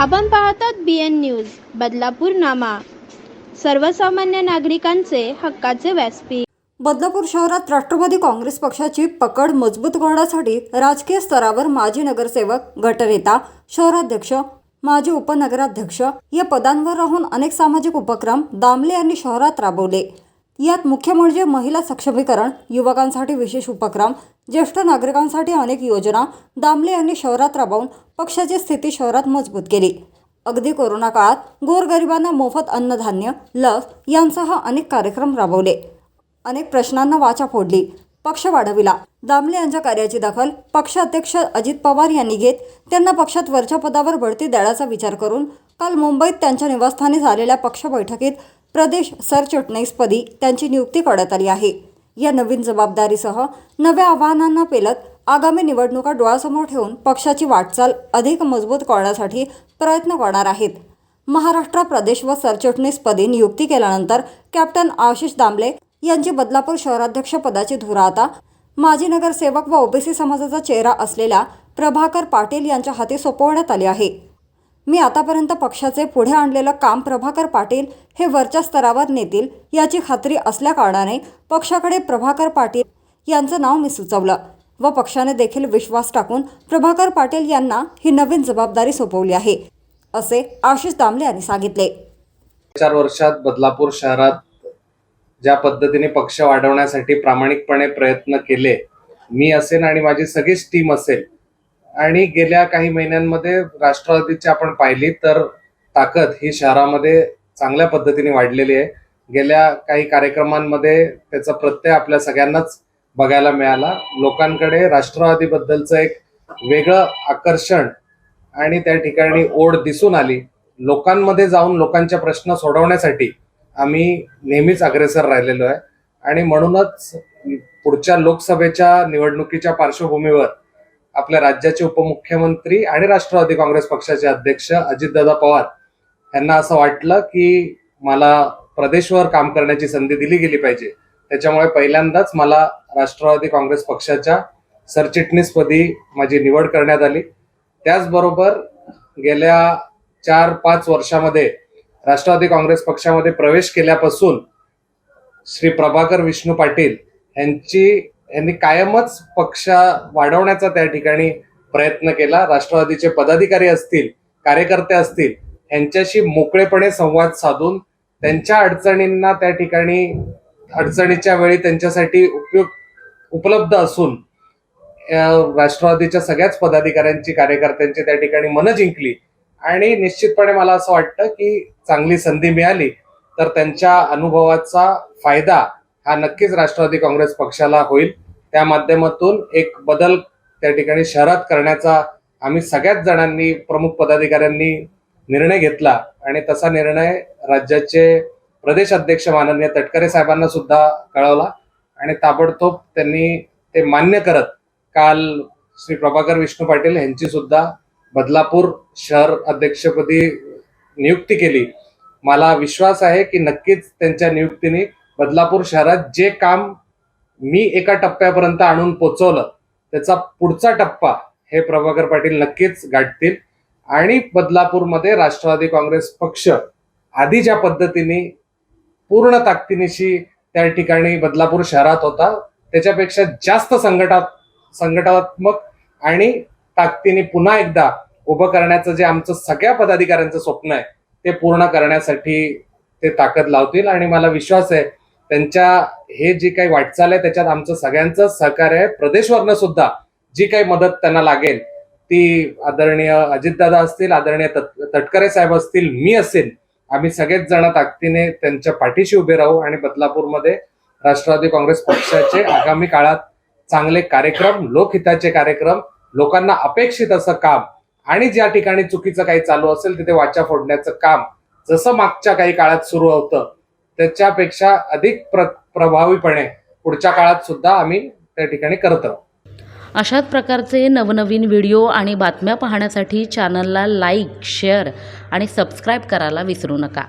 आपण पाहतात B N news Badlapur नामा सर्वसामान्य नागरिकांचे हक्काचे व्यासपीठ. बदलापूर शहरात राष्ट्रवादी काँग्रेस पक्षाची पकड मजबूत करण्यासाठी राजकीय स्तरावर माजी नगरसेवक गटनेता शहराध्यक्ष माजी उपनगराध्यक्ष या पदांवर राहून अनेक सामाजिक उपक्रम दामले यांनी शहरात राबवले. यात मुख्य म्हणजे महिला सक्षमीकरण युवकांसाठी विशेष उपक्रम ज्येष्ठ नागरिकांसाठी अनेक योजना दामले यांनी शहरात राबवून पक्षाची स्थिती शहरात मजबूत केली. अगदी कोरोना काळात गोरगरिबांना मोफत अन्नधान्य लस यांसह अनेक कार्यक्रम राबवले. अनेक प्रश्नांना वाचा फोडली. पक्ष वाढविला. दामले यांच्या कार्याची दखल पक्षाध्यक्ष अजित पवार यांनी घेत त्यांना पक्षात वरच्या पदावर बढती देण्याचा विचार करून काल मुंबईत त्यांच्या निवासस्थानी झालेल्या पक्ष बैठकीत प्रदेश सरचिटणीसपदी त्यांची नियुक्ती करण्यात आली आहे. या नवीन जबाबदारीसह नव्या आव्हानांना पेलत आगामी निवडणुका डोळ्यासमोर ठेवून पक्षाची वाटचाल अधिक मजबूत करण्यासाठी प्रयत्न करणार आहेत. महाराष्ट्र प्रदेश व सरचिटणीसपदी नियुक्ती केल्यानंतर कॅप्टन आशिष दामले यांची बदलापूर शहराध्यक्ष पदाची धुरा आता माजी नगरसेवक व ओबीसी समाजाचा चेहरा असलेल्या प्रभाकर पाटील यांच्या हाती सोपवण्यात आली आहे. मी आतापर्यंत पक्षाचे पुढे आणलेलं काम प्रभाकर पाटील हे वरच्या स्तरावर नेतील याची खात्री असल्याकारणाने पक्षाकडे प्रभाकर पाटील यांचं नाव मी सुचवलं व पक्षाने देखील विश्वास टाकून प्रभाकर पाटील यांना ही नवीन जबाबदारी सोपवली आहे असे आशिष दामले यांनी सांगितले. चार वर्षात बदलापूर शहरात ज्या पद्धतीने पक्ष वाढवण्यासाठी प्रामाणिकपणे प्रयत्न केले मी असेल आणि माझी सगळीच टीम असेल आणि गेल्या काही महिन्यांमध्ये राष्ट्रवादीची आपण पाहिली तर ताकद ही शहरामध्ये चांगल्या पद्धतीने वाढलेली आहे. गेल्या काही कार्यक्रमांमध्ये त्याचा प्रत्यय आपल्या सगळ्यांनाच बघायला मिळाला. लोकांकडे राष्ट्रवादीबद्दलचं एक वेगळं आकर्षण आणि त्या ठिकाणी ओढ दिसून आली. लोकांमध्ये जाऊन लोकांच्या प्रश्न सोडवण्यासाठी आम्ही नेहमीच अग्रेसर राहिलेलो आहे. आणि म्हणूनच पुढच्या लोकसभेच्या निवडणुकीच्या पार्श्वभूमीवर आपल्या राज्याचे उपमुख्यमंत्री आणि राष्ट्रवादी काँग्रेस पक्षाचे अध्यक्ष अजितदादा पवार यांना असं वाटलं की मला प्रदेशवर काम करण्याची संधी दिली गेली पाहिजे. त्याच्यामुळे पहिल्यांदाच मला राष्ट्रवादी काँग्रेस पक्षाच्या सरचिटणीसपदी माझी निवड करण्यात आली. त्याचबरोबर गेल्या चार पाच वर्षामध्ये राष्ट्रवादी काँग्रेस पक्षामध्ये प्रवेश केल्यापासून श्री प्रभाकर विष्णू पाटील यांची यांनी कायमच पक्ष वाढवण्याचा त्या ठिकाणी प्रयत्न केला. राष्ट्रवादीचे पदाधिकारी असतील कार्यकर्ते असतील यांच्याशी मोकळेपणे संवाद साधून त्यांच्या अडचणींना त्या ठिकाणी अडचणीच्या वेळी त्यांच्यासाठी उपयोग उपलब्ध असून राष्ट्रवादीच्या सगळ्याच पदाधिकाऱ्यांची कार्यकर्त्यांची त्या ठिकाणी मनं जिंकली. आणि निश्चितपणे मला असं वाटतं की चांगली संधी मिळाली तर त्यांच्या अनुभवाचा फायदा हा नक्कीच राष्ट्रवादी काँग्रेस पक्षाला होईल. त्या माध्यमातून एक बदल त्या ठिकाणी शहरात करण्याचा आम्ही सगळ्याच जणांनी प्रमुख पदाधिकाऱ्यांनी निर्णय घेतला आणि तसा निर्णय राज्याचे प्रदेश अध्यक्ष माननीय तटकरे साहेबांना सुद्धा कळवला आणि ताबडतोब त्यांनी ते मान्य करत काल श्री प्रभाकर विष्णू पाटील यांची सुद्धा बदलापूर शहर अध्यक्षपदी नियुक्ती केली. मला विश्वास आहे की नक्कीच त्यांच्या नियुक्तीने बदलापूर शहरात जे काम मी एका टप्प्यापर्यंत आणून पोचवलं त्याचा पुढचा टप्पा हे प्रभाकर पाटील नक्कीच गाठतील. आणि बदलापूरमध्ये राष्ट्रवादी काँग्रेस पक्ष आधी ज्या पद्धतीने पूर्ण ताकदीनिशी त्या ठिकाणी बदलापूर शहरात होता त्याच्यापेक्षा जास्त संघटात संघटात्मक आणि ताकदीने पुन्हा एकदा उभं करण्याचं जे आमचं सगळ्या पदाधिकाऱ्यांचं स्वप्न आहे ते पूर्ण करण्यासाठी ते ताकद लावतील. आणि मला विश्वास आहे त्यांच्या हे जी काही वाटचाल आहे त्याच्यात आमचं सगळ्यांचं सहकार्य आहे. प्रदेशवरनं सुद्धा जी काही मदत त्यांना लागेल ती आदरणीय अजितदादा असतील आदरणीय तटकरे साहेब असतील मी असेल आम्ही सगळेच जण ताकदीने त्यांच्या पाठीशी उभे राहू आणि बदलापूरमध्ये राष्ट्रवादी काँग्रेस पक्षाचे आगामी काळात चांगले कार्यक्रम लोकहिताचे कार्यक्रम लोकांना अपेक्षित असं काम आणि ज्या ठिकाणी चुकीचं काही चालू असेल तिथे वाचा फोडण्याचं काम जसं मागच्या काही काळात सुरू होतं त्याच्यापेक्षा अधिक प्र प्रभावीपणे पुढच्या काळात सुद्धा आम्ही त्या ठिकाणी करत आहोत अशाच प्रकारचे नवनवीन व्हिडिओ आणि बातम्या पाहण्यासाठी चॅनलला लाईक शेअर आणि सबस्क्राईब करायला विसरू नका.